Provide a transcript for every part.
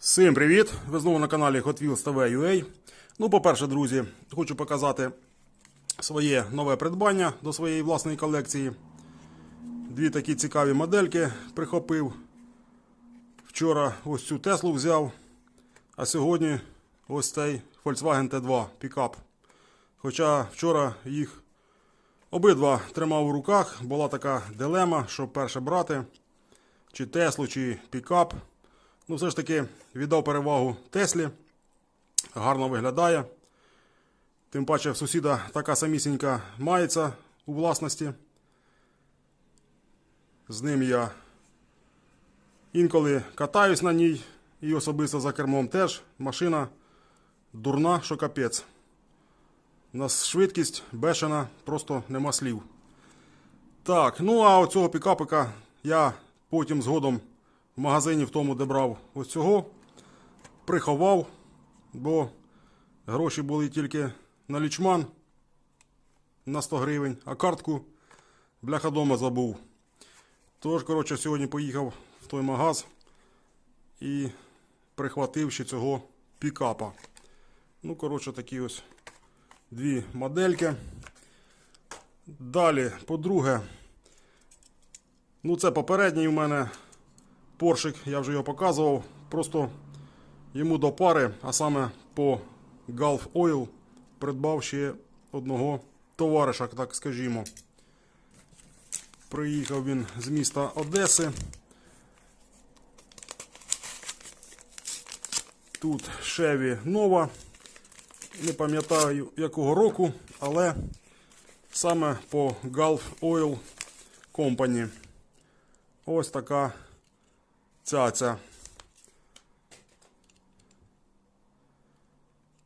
Всім привіт! Ви знову на каналі Hot Wheels TV. Ну, по-перше, друзі, хочу показати своє нове придбання до своєї власної колекції. Дві такі цікаві модельки прихопив. Вчора ось цю Теслу взяв, а сьогодні ось цей Volkswagen T2 пікап. Хоча вчора їх обидва тримав у руках, була така дилема, що перше брати, чи Теслу, чи пікап. Ну, все ж таки віддав перевагу Теслі. Гарно виглядає. Тим паче в сусіда така самісінька мається у власності. З ним я інколи катаюсь на ній і особисто за кермом теж. Машина дурна, що капець. У нас швидкість бешена, просто нема слів. Так, ну а оцього пікапика я потім згодом в магазині в тому, де брав ось цього, приховав, бо гроші були тільки на лічман на 100 гривень, а картку бляха дома забув. Тож, коротше, сьогодні поїхав в той магаз і прихватив ще цього пікапа. Ну, коротше, такі ось дві модельки. Далі, по-друге, ну це попередній у мене Поршик, я вже його показував. Просто йому до пари, а саме по Gulf Oil, придбав ще одного товариша, так скажімо. Приїхав він з міста Одеси. Тут Chevy нова. Не пам'ятаю якого року, але саме по Gulf Oil Company. Ось така цяця.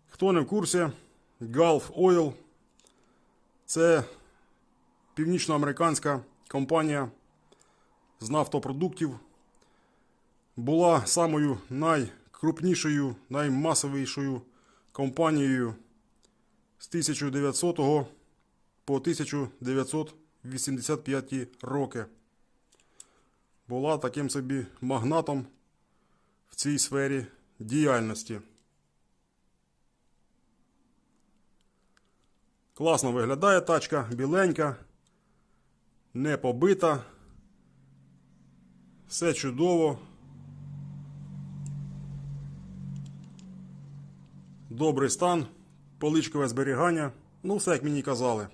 Хто не в курсі, Gulf Oil це північноамериканська компанія з нафтопродуктів. Була самою найкрупнішою, наймасовішою компанією з 1900 по 1985 роки була таким собі магнатом в цій сфері діяльності. Класно виглядає тачка, біленька, не побита. Все чудово. Добрий стан, поличкове зберігання. Ну, все як мені казали.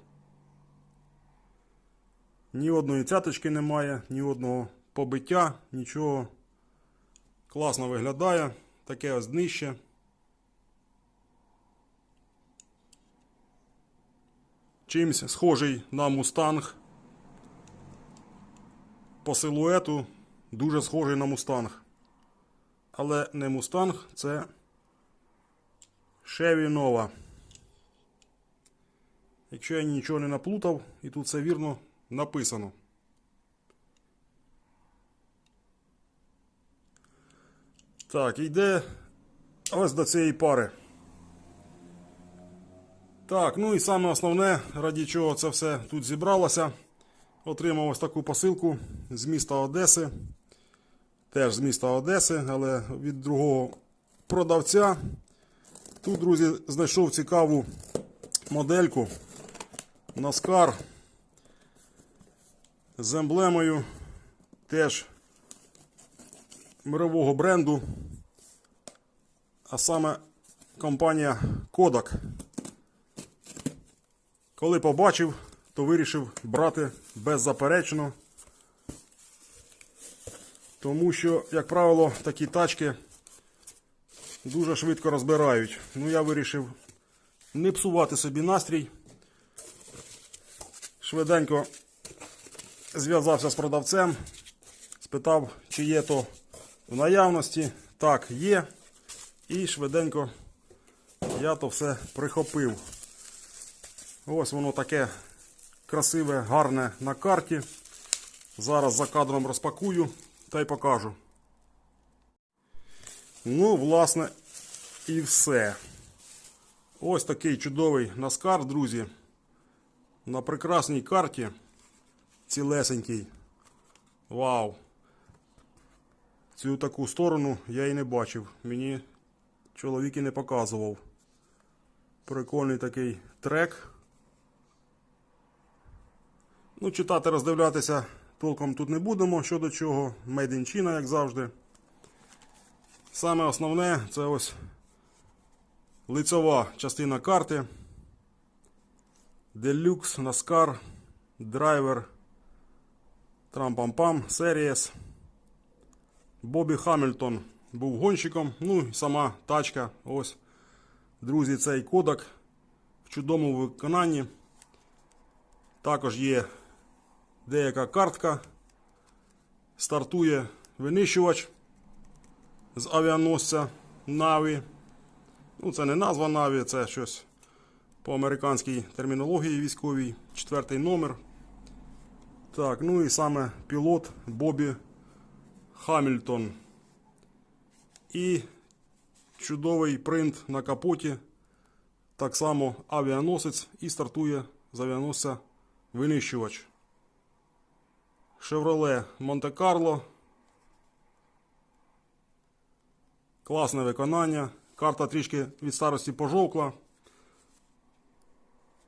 Ні одної цяточки немає, ні одного побиття, нічого. Класно виглядає. Таке ось днище. Чимсь схожий на мустанг. По силуету дуже схожий на мустанг. Але не мустанг, це Chevy Nova. Якщо я нічого не наплутав, і тут все вірно написано. Так, йде ось до цієї пари. Так, ну і саме основне, раді чого це все тут зібралося. Отримав ось таку посилку з міста Одеси. Теж з міста Одеси, але від другого продавця. Тут, друзі, знайшов цікаву модельку Наскар з емблемою теж мирового бренду, а саме компанія Kodak. Коли побачив, то вирішив брати беззаперечно, тому що, як правило, такі тачки дуже швидко розбирають. Ну, я вирішив не псувати собі настрій. Швиденько зв'язався з продавцем, спитав, чи є то в наявності. Так, є. І швиденько я то все прихопив. Ось воно таке красиве, гарне на карті. Зараз за кадром розпакую та й покажу. Ну, власне, і все. Ось такий чудовий наскар, друзі. На прекрасній карті. Цілесенький. Вау! Цю таку сторону я і не бачив. Мені чоловік і не показував. Прикольний такий трек. Ну, читати, роздивлятися толком тут не будемо щодо чого. Made in China, як завжди. Саме основне це ось лицьова частина карти. Deluxe, NASCAR, Driver, Трампам-пам, Series. Бобі Хамільтон був гонщиком. Ну і сама тачка. Ось. Друзі, цей кодак в чудовому виконанні. Також є деяка картка. Стартує винищувач з авіаносця Наві. Ну, це не назва Наві, це щось по американській термінології військовій. Четвертий номер. Так, ну і саме пілот Бобі Хамільтон. І чудовий принт на капоті. Так само авіаносець і стартує з авіаносця винищувач. Chevrolet Монте-Карло. Класне виконання. Карта трішки від старості пожовкла.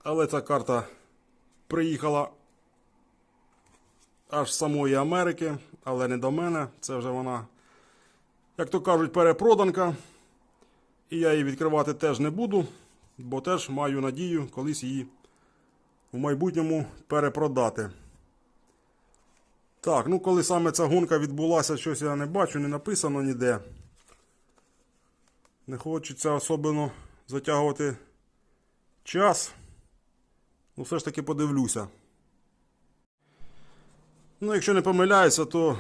Але ця карта приїхала аж з самої Америки, але не до мене. Це вже вона, як то кажуть, перепроданка. І я її відкривати теж не буду, бо теж маю надію колись її в майбутньому перепродати. Так, ну коли саме ця гонка відбулася, щось я не бачу, не написано ніде. Не хочеться особливо затягувати час. Ну, все ж таки подивлюся. Ну, якщо не помиляюся, то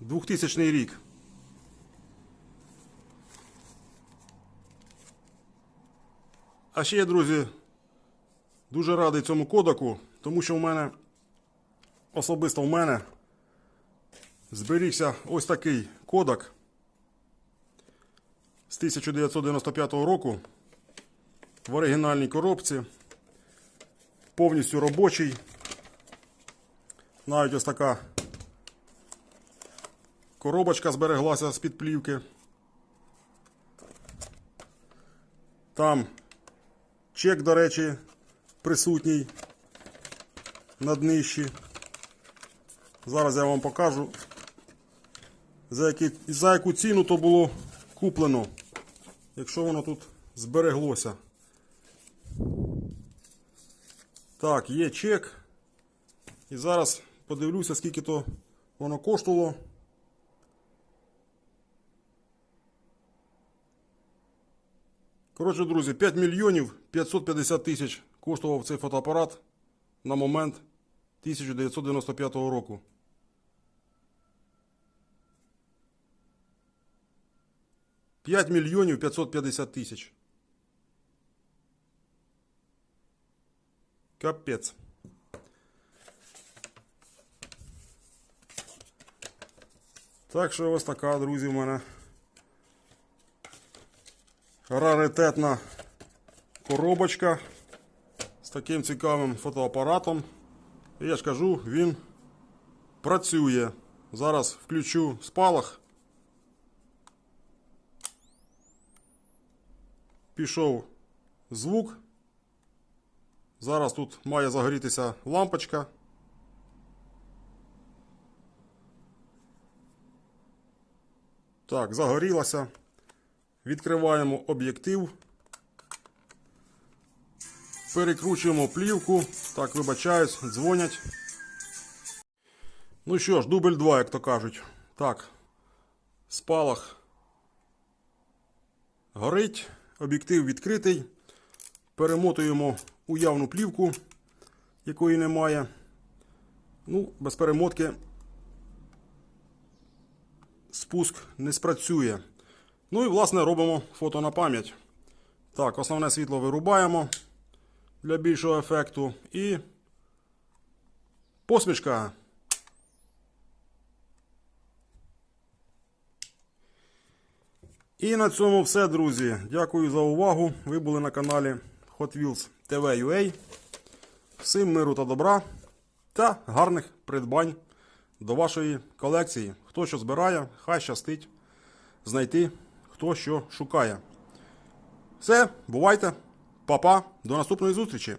2000 рік. А ще я, друзі, дуже радий цьому кодаку, тому що в мене, особисто в мене, зберігся ось такий кодак з 1995 року в оригінальній коробці. Повністю робочий. Навіть ось така коробочка збереглася з-під плівки. Там чек, до речі, присутній на днищі. Зараз я вам покажу, за, які, за яку ціну то було куплено, якщо воно тут збереглося. Так, є чек. І зараз подивлюся, скільки то воно коштувало. Коротше, друзі, 5 мільйонів 550 тисяч коштував цей фотоапарат на момент 1995 року. П'ять мільйонів 550 тисяч. Капець. Так що ось така, друзі, в мене раритетна коробочка з таким цікавим фотоапаратом. І я ж кажу, він працює. Зараз включу спалах. Пішов звук. Зараз тут має загорітися лампочка. Так, загорілася. Відкриваємо об'єктив. Перекручуємо плівку. Так, вибачаюсь, дзвонять. Ну що ж, дубль 2, як то кажуть. Так, спалах горить, об'єктив відкритий. Перемотуємо уявну плівку, якої немає. Ну, без перемотки спуск не спрацює. Ну і, власне, робимо фото на пам'ять. Так, основне світло вирубаємо для більшого ефекту. І посмішка. І на цьому все, друзі. Дякую за увагу. Ви були на каналі Hot Wheels TV UA. Всім миру та добра та гарних придбань до вашої колекції. Хто що збирає, хай щастить знайти, хто що шукає. Все, бувайте, Па-па, до наступної зустрічі!